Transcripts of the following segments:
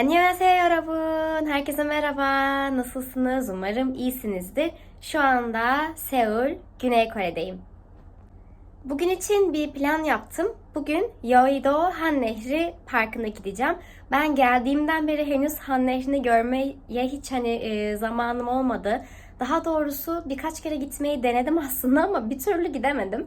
Annyeonghaseyo yorabun. Herkese merhaba. Nasılsınız? Umarım iyisinizdir. Şu anda Seul, Güney Kore'deyim. Bugün için bir plan yaptım. Bugün Yeouido Han Nehri Parkı'na gideceğim. Ben geldiğimden beri henüz Han Nehri'ni görmeye hiç hani e, zamanım olmadı. Daha doğrusu birkaç kere gitmeyi denedim aslında ama bir türlü gidemedim.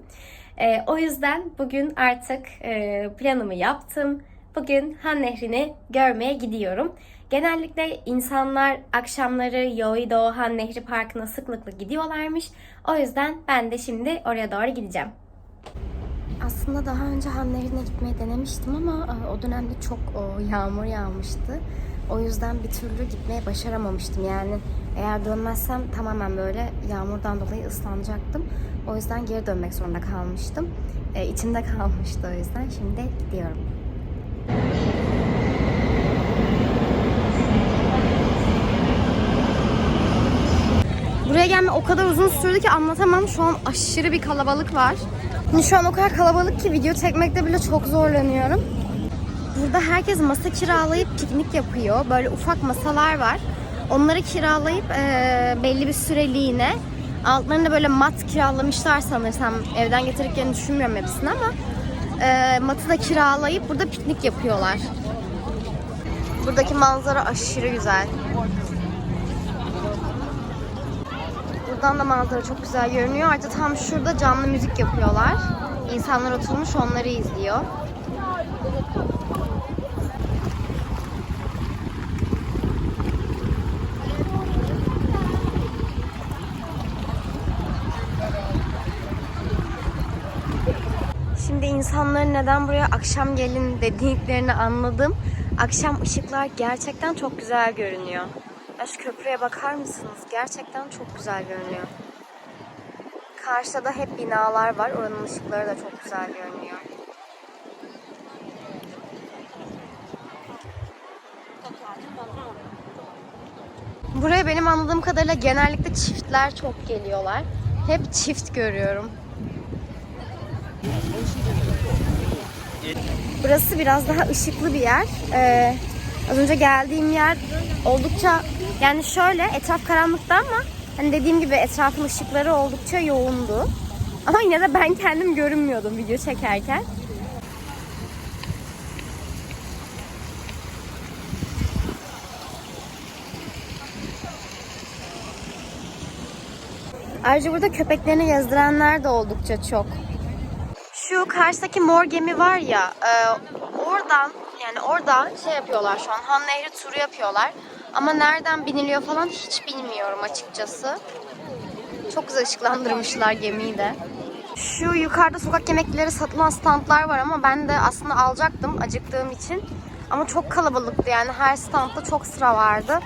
E, o yüzden bugün artık e, planımı yaptım Bugün Han Nehri'ni görmeye gidiyorum. Genellikle insanlar akşamları Yeouido Han Nehri Parkı'na sıklıkla gidiyorlarmış. O yüzden ben de şimdi oraya doğru gideceğim. Aslında daha önce Han Nehri'ne gitmeyi denemiştim ama e, o dönemde çok yağmur yağmıştı. O yüzden bir türlü gitmeye başaramamıştım. Yani eğer dönmezsem tamamen böyle yağmurdan dolayı ıslanacaktım. O yüzden geri dönmek zorunda kalmıştım. E, içimde kalmıştı o yüzden. Şimdi gidiyorum. Buraya gelme o kadar uzun sürdü ki anlatamam. Şu an aşırı bir kalabalık var. Şimdi şu an o kadar kalabalık ki video çekmekte bile çok zorlanıyorum. Burada herkes masa kiralayıp piknik yapıyor. Böyle ufak masalar var. Onları kiralayıp eee, belli bir süreliğine altlarında böyle mat kiralamışlar sanırsam. Evden getirdiklerini düşünmüyorum hepsini ama eee matı da kiralayıp burada piknik yapıyorlar. Buradaki manzara aşırı güzel. Buradan da manzara çok güzel görünüyor. Artık tam şurada canlı müzik yapıyorlar. İnsanlar oturmuş onları izliyor. Şimdi insanların neden buraya akşam gelin dediklerini anladım. Akşam ışıklar gerçekten çok güzel görünüyor. Ya köprüye bakar mısınız? Gerçekten çok güzel görünüyor. Karşıda da hep binalar var. Oranın ışıkları da çok güzel görünüyor. Buraya benim anladığım kadarıyla genellikle çiftler çok geliyorlar. Hep çift görüyorum. Burası biraz daha ışıklı bir yer. Ee, az önce geldiğim yer oldukça yani şöyle etraf karanlıkta ama hani dediğim gibi etrafın ışıkları oldukça yoğundu. Ama yine de ben kendim görünmüyordum video çekerken. Ayrıca burada köpeklerini gezdirenler de oldukça çok. Şu karşıdaki mor gemi var ya, e, oradan yani orada şey yapıyorlar şu an. Han Nehri turu yapıyorlar. Ama nereden biniliyor falan hiç bilmiyorum açıkçası. Çok güzel ışıklandırmışlar gemiyi de. Şu yukarıda sokak yemekleri satılan standlar var ama ben de aslında alacaktım acıktığım için. Ama çok kalabalıktı yani her standta çok sıra vardı.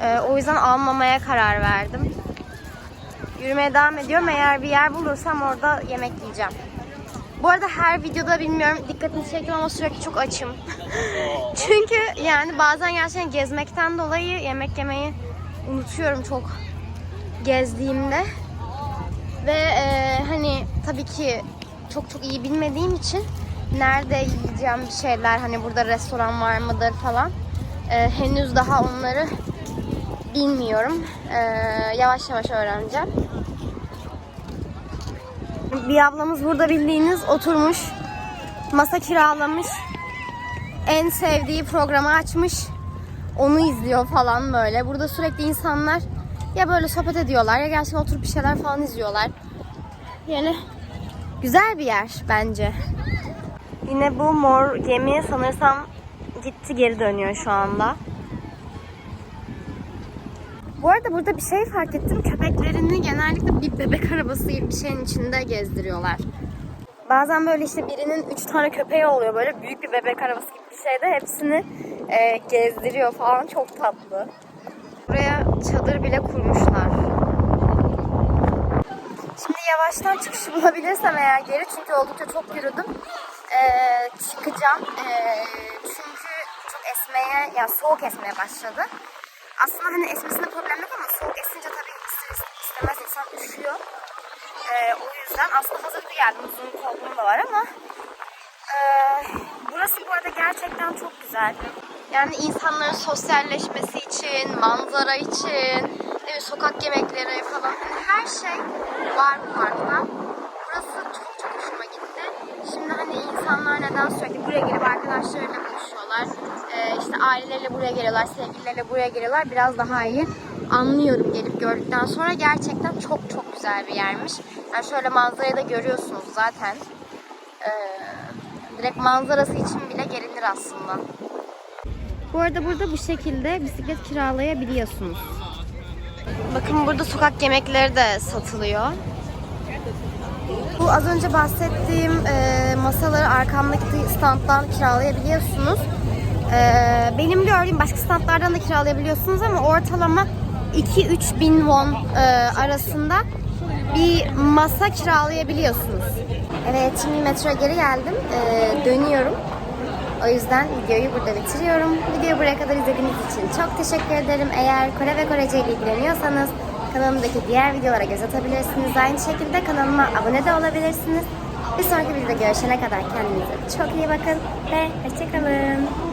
E, o yüzden almamaya karar verdim. Yürümeye devam ediyorum. Eğer bir yer bulursam orada yemek yiyeceğim. Bu arada her videoda bilmiyorum dikkatini çekiyor ama sürekli çok açım. Çünkü yani bazen gerçekten gezmekten dolayı yemek yemeyi unutuyorum çok gezdiğimde. Ve e, hani tabii ki çok çok iyi bilmediğim için nerede yiyeceğim bir şeyler hani burada restoran var mıdır falan e, henüz daha onları bilmiyorum. E, yavaş yavaş öğreneceğim. Bir ablamız burada bildiğiniz oturmuş. Masa kiralamış. En sevdiği programı açmış. Onu izliyor falan böyle. Burada sürekli insanlar ya böyle sohbet ediyorlar ya gerçekten oturup bir şeyler falan izliyorlar. Yani güzel bir yer bence. Yine bu mor gemi sanırsam gitti geri dönüyor şu anda. Bu arada burada bir şey fark ettim. Köpeklerini genellikle bir bebek arabası gibi bir şeyin içinde gezdiriyorlar. Bazen böyle işte birinin üç tane köpeği oluyor. Böyle büyük bir bebek arabası gibi bir şeyde hepsini e, gezdiriyor falan. Çok tatlı. Buraya çadır bile kurmuşlar. Şimdi yavaştan çıkışı bulabilirsem eğer geri çünkü oldukça çok yürüdüm. E, çıkacağım. E, çünkü çok esmeye, yani soğuk esmeye başladı. Aslında hani esmesinde problem yok ama soğuk esince tabii ister istemez insan üşüyor. Ee, o yüzden aslında hazırlıklı geldim. Uzun kollum da var ama ee, burası bu arada gerçekten çok güzel. Yani insanların sosyalleşmesi için, manzara için, değil mi, sokak yemekleri falan hani her şey var bu parkta. Burası çok çok hoşuma gitti. Şimdi hani insanlar neden sürekli buraya gelip arkadaşlarıyla buluşuyorlar. Ee, işte aileleriyle buraya geliyorlar, sevgilileriyle buraya geliyorlar. Biraz daha iyi anlıyorum gelip gördükten sonra. Gerçekten çok çok güzel bir yermiş. Yani şöyle manzarayı da görüyorsunuz zaten. Ee, direkt manzarası için bile gelinir aslında. Bu arada burada bu şekilde bisiklet kiralayabiliyorsunuz. Bakın burada sokak yemekleri de satılıyor. Bu az önce bahsettiğim e, masaları arkamdaki standdan kiralayabiliyorsunuz. E, benim gördüğüm başka standlardan da kiralayabiliyorsunuz ama ortalama 2-3 bin won e, arasında bir masa kiralayabiliyorsunuz. Evet şimdi metroya geri geldim. E, dönüyorum. O yüzden videoyu burada bitiriyorum. Videoyu buraya kadar izlediğiniz için çok teşekkür ederim. Eğer Kore ve Korece ile ilgileniyorsanız kanalımdaki diğer videolara göz atabilirsiniz. Aynı şekilde kanalıma abone de olabilirsiniz. Bir sonraki videoda görüşene kadar kendinize çok iyi bakın ve hoşçakalın.